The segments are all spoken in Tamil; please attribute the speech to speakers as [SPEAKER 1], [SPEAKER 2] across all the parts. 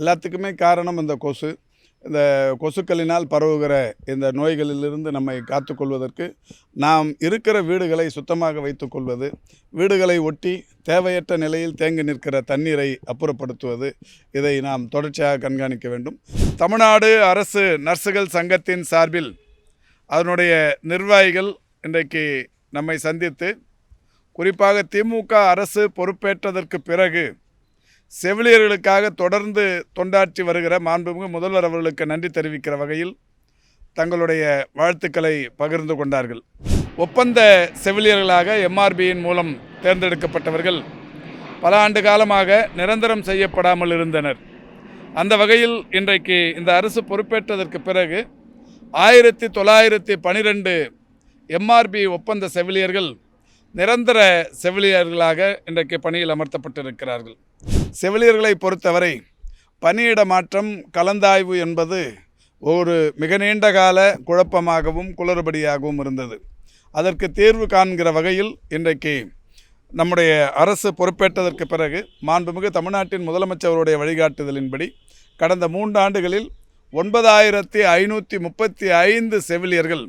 [SPEAKER 1] எல்லாத்துக்குமே காரணம் இந்த கொசு. இந்த கொசுக்களினால் பரவுகிற இந்த நோய்களிலிருந்து நம்மை காத்துக்கொள்வதற்கு நாம் இருக்கிற வீடுகளை சுத்தமாக வைத்துக்கொள்வது வீடுகளை ஒட்டி தேவையற்ற நிலையில் தேங்கி நிற்கிற தண்ணீரை அப்புறப்படுத்துவது இதை நாம் தொடர்ச்சியாக கண்காணிக்க வேண்டும். தமிழ்நாடு அரசு நர்சுகள் சங்கத்தின் சார்பில் அதனுடைய நிர்வாகிகள் இன்றைக்கு நம்மை சந்தித்து குறிப்பாக திமுக அரசு பொறுப்பேற்றதற்கு பிறகு செவிலியர்களுக்காக தொடர்ந்து தொண்டாற்றி வருகிற மாண்புமிகு முதல்வர் அவர்களுக்கு நன்றி தெரிவிக்கிற வகையில் தங்களுடைய வாழ்த்துக்களை பகிர்ந்து கொண்டார்கள். ஒப்பந்த செவிலியர்களாக எம்ஆர்பியின் மூலம் தேர்ந்தெடுக்கப்பட்டவர்கள் பல ஆண்டு காலமாக நிரந்தரம் செய்யப்படாமல் இருந்தனர். அந்த வகையில் இன்றைக்கு இந்த அரசு பொறுப்பேற்றதற்கு பிறகு ஆயிரத்தி தொள்ளாயிரத்தி பனிரெண்டு எம்ஆர்பி ஒப்பந்த செவிலியர்கள் நிரந்தர செவிலியர்களாக இன்றைக்கு பணியில் அமர்த்தப்பட்டிருக்கிறார்கள். செவிலியர்களை பொறுத்தவரை பணியிட மாற்றம் கலந்தாய்வு என்பது ஒரு மிக நீண்ட கால குழப்பமாகவும் குளறுபடியாகவும் இருந்தது. அதற்கு தீர்வு காண்கிற வகையில் இன்றைக்கு நம்முடைய அரசு பொறுப்பேற்றதற்கு பிறகு மாண்புமிகு தமிழ்நாட்டின் முதலமைச்சருடைய வழிகாட்டுதலின்படி கடந்த மூன்று ஆண்டுகளில் ஒன்பதாயிரத்தி ஐநூற்றி முப்பத்தி ஐந்து செவிலியர்கள்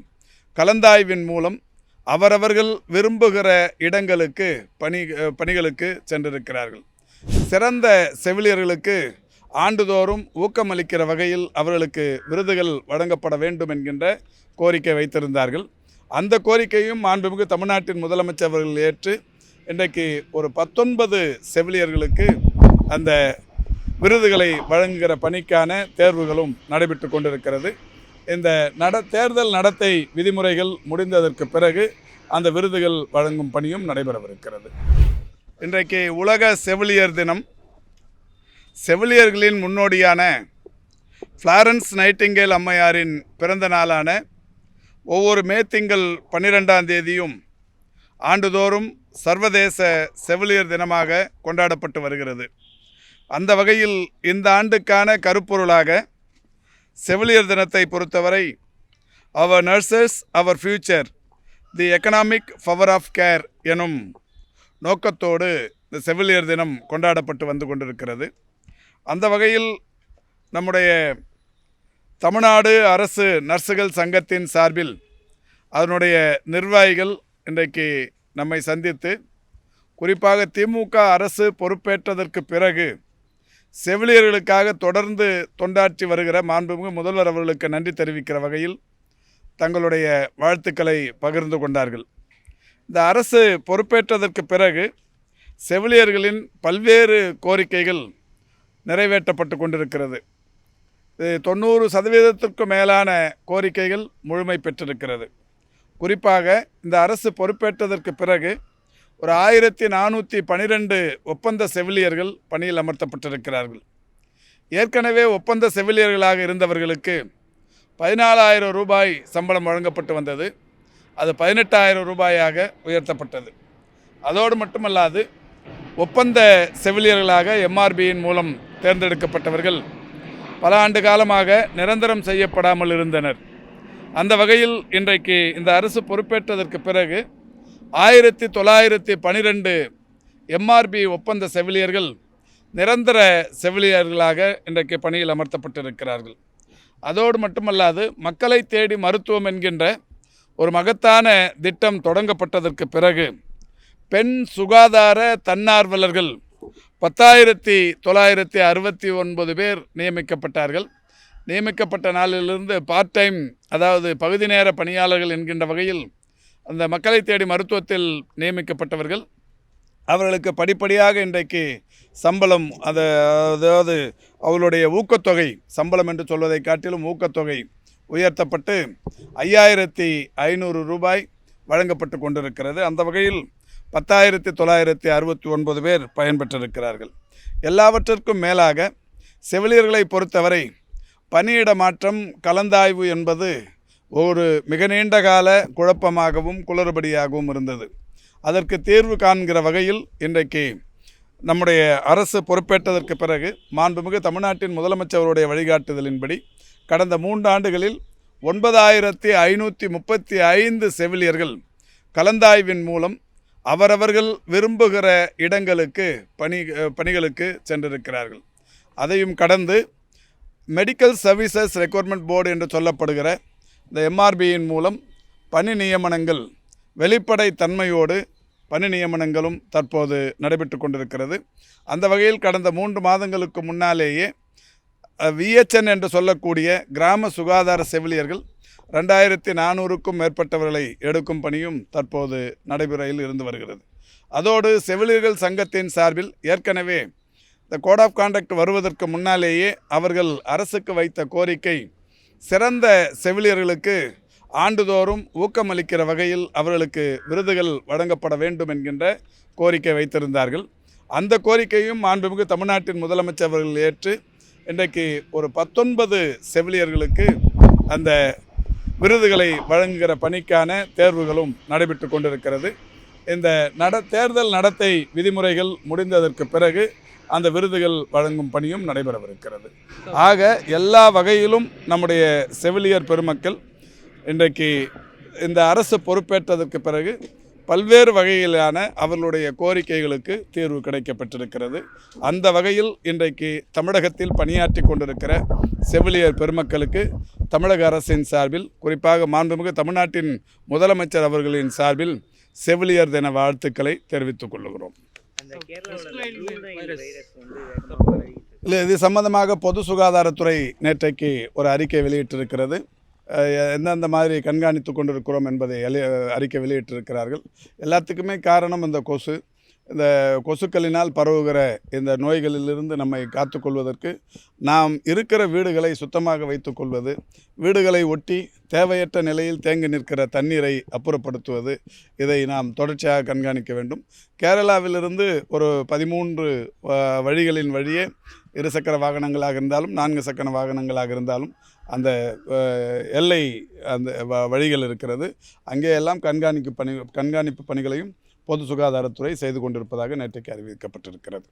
[SPEAKER 1] கலந்தாய்வின் மூலம் அவரவர்கள் விரும்புகிற இடங்களுக்கு பணி பணிகளுக்கு சென்றிருக்கிறார்கள். சிறந்த செவிலியர்களுக்கு ஆண்டுதோறும் ஊக்கமளிக்கிற வகையில் அவர்களுக்கு விருதுகள் வழங்கப்பட வேண்டும் என்கின்ற கோரிக்கை வைத்திருந்தார்கள். அந்த கோரிக்கையும் மாண்புமிகு தமிழ்நாட்டின் முதலமைச்சர் அவர்கள் ஏற்று இன்றைக்கு ஒரு பத்தொன்பது செவிலியர்களுக்கு அந்த விருதுகளை வழங்குகிற பணிக்கான தேர்வுகளும் நடைபெற்று கொண்டிருக்கிறது. இந்த நட தேர்தல் நடத்தை விதிமுறைகள் முடிந்ததற்கு பிறகு அந்த விருதுகள் வழங்கும் பணியும் நடைபெறவிருக்கிறது. இன்றைக்கு உலக செவிலியர் தினம். செவிலியர்களின் முன்னோடியான ஃப்ளாரன்ஸ் நைட்டிங்கேல் அம்மையாரின் பிறந்த நாளான ஒவ்வொரு மே திங்கள் பன்னிரெண்டாம் தேதியும் ஆண்டுதோறும் சர்வதேச செவிலியர் தினமாக கொண்டாடப்பட்டு வருகிறது. அந்த வகையில் இந்த ஆண்டுக்கான கருப்பொருளாக செவிலியர் தினத்தை பொறுத்தவரை our nurses our future the economic power of care எனும் நோக்கத்தோடு இந்த செவிலியர் தினம் கொண்டாடப்பட்டு வந்து கொண்டிருக்கிறது. அந்த வகையில் நம்முடைய தமிழ்நாடு அரசு நர்சுகள் சங்கத்தின் சார்பில் அதனுடைய நிர்வாகிகள் இன்றைக்கு நம்மை சந்தித்து குறிப்பாக திமுக அரசு பொறுப்பேற்றதற்கு பிறகு செவிலியர்களுக்காக தொடர்ந்து தொண்டாற்றி வருகிற மாண்புமிகு முதல்வர் அவர்களுக்கு நன்றி தெரிவிக்கிற வகையில் தங்களுடைய வாழ்த்துக்களை பகிர்ந்து கொண்டார்கள். இந்த அரசு பொறுப்பேற்றதற்கு பிறகு செவிலியர்களின் பல்வேறு கோரிக்கைகள் நிறைவேற்றப்பட்டு கொண்டிருக்கிறது. இது தொண்ணூறு சதவீதத்திற்கும் மேலான கோரிக்கைகள் முழுமை பெற்றிருக்கிறது. குறிப்பாக இந்த அரசு பொறுப்பேற்றதற்கு பிறகு ஒரு ஆயிரத்தி நானூற்றி பனிரெண்டு ஒப்பந்த செவிலியர்கள் பணியில் அமர்த்தப்பட்டிருக்கிறார்கள். ஏற்கனவே ஒப்பந்த செவிலியர்களாக இருந்தவர்களுக்கு பதினாலாயிரம் ரூபாய் சம்பளம் வழங்கப்பட்டு வந்தது. அது பதினெட்டாயிரம் ரூபாயாக உயர்த்தப்பட்டது. அதோடு மட்டுமல்லாது ஒப்பந்த செவிலியர்களாக எம்ஆர்பியின் மூலம் தேர்ந்தெடுக்கப்பட்டவர்கள் பல ஆண்டு காலமாக நிரந்தரம் செய்யப்படாமல் இருந்தனர். அந்த வகையில் இன்றைக்கு இந்த அரசு பொறுப்பேற்றதற்கு பிறகு ஆயிரத்தி தொள்ளாயிரத்தி பனிரெண்டு எம்ஆர்பி ஒப்பந்த செவிலியர்கள் நிரந்தர செவிலியர்களாக இன்றைக்கு பணியில் அமர்த்தப்பட்டிருக்கிறார்கள். அதோடு மட்டுமல்லாது மக்களை தேடி மருத்துவம் என்கின்ற ஒரு மகத்தான திட்டம் தொடங்கப்பட்டதற்கு பிறகு பெண் சுகாதார தன்னார்வலர்கள் பத்தாயிரத்தி தொள்ளாயிரத்தி அறுபத்தி ஒன்பது பேர் நியமிக்கப்பட்டார்கள். நியமிக்கப்பட்ட நாளிலிருந்து பார்ட் டைம் அதாவது பகுதி நேர பணியாளர்கள் என்கின்ற வகையில் அந்த மக்களை தேடி மருத்துவத்தில் நியமிக்கப்பட்டவர்கள். அவர்களுக்கு படிப்படியாக இன்றைக்கு சம்பளம் அதை அதாவது அவர்களுடைய ஊக்கத்தொகை சம்பளம் என்று சொல்வதை காட்டிலும் ஊக்கத்தொகை உயர்த்தப்பட்டு ஐயாயிரத்தி ஐநூறு ரூபாய் வழங்கப்பட்டு கொண்டிருக்கிறது. அந்த வகையில் பத்தாயிரத்தி தொள்ளாயிரத்தி அறுபத்தி ஒன்பது பேர் பயன்பெற்றிருக்கிறார்கள். எல்லாவற்றிற்கும் மேலாக செவிலியர்களை பொறுத்தவரை பணியிட மாற்றம் கலந்தாய்வு என்பது ஒரு மிக நீண்ட கால குழப்பமாகவும் குளறுபடியாகவும் இருந்தது. அதற்கு தீர்வு காண்கிற வகையில் இன்றைக்கு நம்முடைய அரசு பொறுப்பேற்றதற்கு பிறகு மாண்புமிகு தமிழ்நாட்டின் முதலமைச்சருடைய வழிகாட்டுதலின்படி கடந்த மூன்று ஆண்டுகளில் ஒன்பதாயிரத்தி ஐநூற்றி முப்பத்தி ஐந்து செவிலியர்கள் கலந்தாய்வின் மூலம் அவரவர்கள் விரும்புகிற இடங்களுக்கு பணி பணிகளுக்கு சென்றிருக்கிறார்கள். அதையும் கடந்து மெடிக்கல் சர்வீசஸ் ரெக்ரூட்மெண்ட் போர்டு என்று சொல்லப்படுகிற இந்த எம்ஆர்பியின் மூலம் பணி நியமனங்கள் வெளிப்படை தன்மையோடு பணி நியமனங்களும் தற்போது நடைபெற்று கொண்டிருக்கிறது. அந்த வகையில் கடந்த மூன்று மாதங்களுக்கு முன்னாலேயே விஎச்என் என்று சொல்லக்கூடிய கிராம சுகாதார செவிலியர்கள் ரெண்டாயிரத்தி நானூறுக்கும் மேற்பட்டவர்களை எடுக்கும் பணியும் தற்போது நடைமுறையில் இருந்து வருகிறது. அதோடு செவிலியர்கள் சங்கத்தின் சார்பில் ஏற்கனவே இந்த கோட் ஆஃப் கான்டாக்ட் வருவதற்கு முன்னாலேயே அவர்கள் அரசுக்கு வைத்த கோரிக்கை சிறந்த செவிலியர்களுக்கு ஆண்டுதோறும் ஊக்கமளிக்கிற வகையில் அவர்களுக்கு விருதுகள் வழங்கப்பட வேண்டும் என்கின்ற கோரிக்கை வைத்திருந்தார்கள். அந்த கோரிக்கையும் மாண்புமிகு தமிழ்நாட்டின் முதலமைச்சர் அவர்கள் ஏற்று இன்றைக்கு ஒரு பத்தொன்பது செவிலியர்களுக்கு அந்த விருதுகளை வழங்குகிற பணிக்கான தேர்வுகளும் நடைபெற்று கொண்டிருக்கிறது. இந்த நட தேர்தல் நடத்தை விதிமுறைகள் முடிந்ததற்கு பிறகு அந்த விருதுகள் வழங்கும் பணியும் நடைபெறவிருக்கிறது. ஆக எல்லா வகையிலும் நம்முடைய செவிலியர் பெருமக்கள் இன்றைக்கு இந்த அரசு பொறுப்பேற்றதற்கு பிறகு பல்வேறு வகையிலான அவர்களுடைய கோரிக்கைகளுக்கு தீர்வு கிடைக்கப்பட்டிருக்கிறது. அந்த வகையில் இன்றைக்கு தமிழகத்தில் பணியாற்றி கொண்டிருக்கிற செவிலியர் பெருமக்களுக்கு தமிழக அரசின் சார்பில் குறிப்பாக மாண்புமிகு தமிழ்நாட்டின் முதலமைச்சர் அவர்களின் சார்பில் செவிலியர் தின வாழ்த்துக்களை தெரிவித்துக் கொள்கிறோம். இல்லை இது சம்பந்தமாக பொது சுகாதாரத்துறை நேற்றைக்கு ஒரு அறிக்கை வெளியிட்டிருக்கிறது. எந்தெந்த மாதிரி கண்காணித்து கொண்டிருக்கிறோம் என்பதை அறிக்கை வெளியிட்டிருக்கிறார்கள். எல்லாத்துக்குமே காரணம் இந்த கொசு. இந்த கொசுக்களினால் பரவுகிற இந்த நோய்களிலிருந்து நம்மை காத்துக்கொள்வதற்கு நாம் இருக்கிற வீடுகளை சுத்தமாக வைத்துக்கொள்வது வீடுகளை ஒட்டி தேவையற்ற நிலையில் தேங்கி நிற்கிற தண்ணீரை அப்புறப்படுத்துவது இதை நாம் தொடர்ச்சியாக கண்காணிக்க வேண்டும். கேரளாவிலிருந்து ஒரு பதிமூன்று வழிகளின் வழியே இருசக்கர வாகனங்களாக இருந்தாலும் நான்கு சக்கர வாகனங்களாக இருந்தாலும் அந்த எல்லை அந்த வழிகள் இருக்கிறது. அங்கே எல்லாம் கண்காணிப்பு பணி கண்காணிப்பு பணிகளையும் பொது சுகாதாரத்துறை செய்து கொண்டிருப்பதாக நேற்றைக்கு அறிவிக்கப்பட்டிருக்கிறது.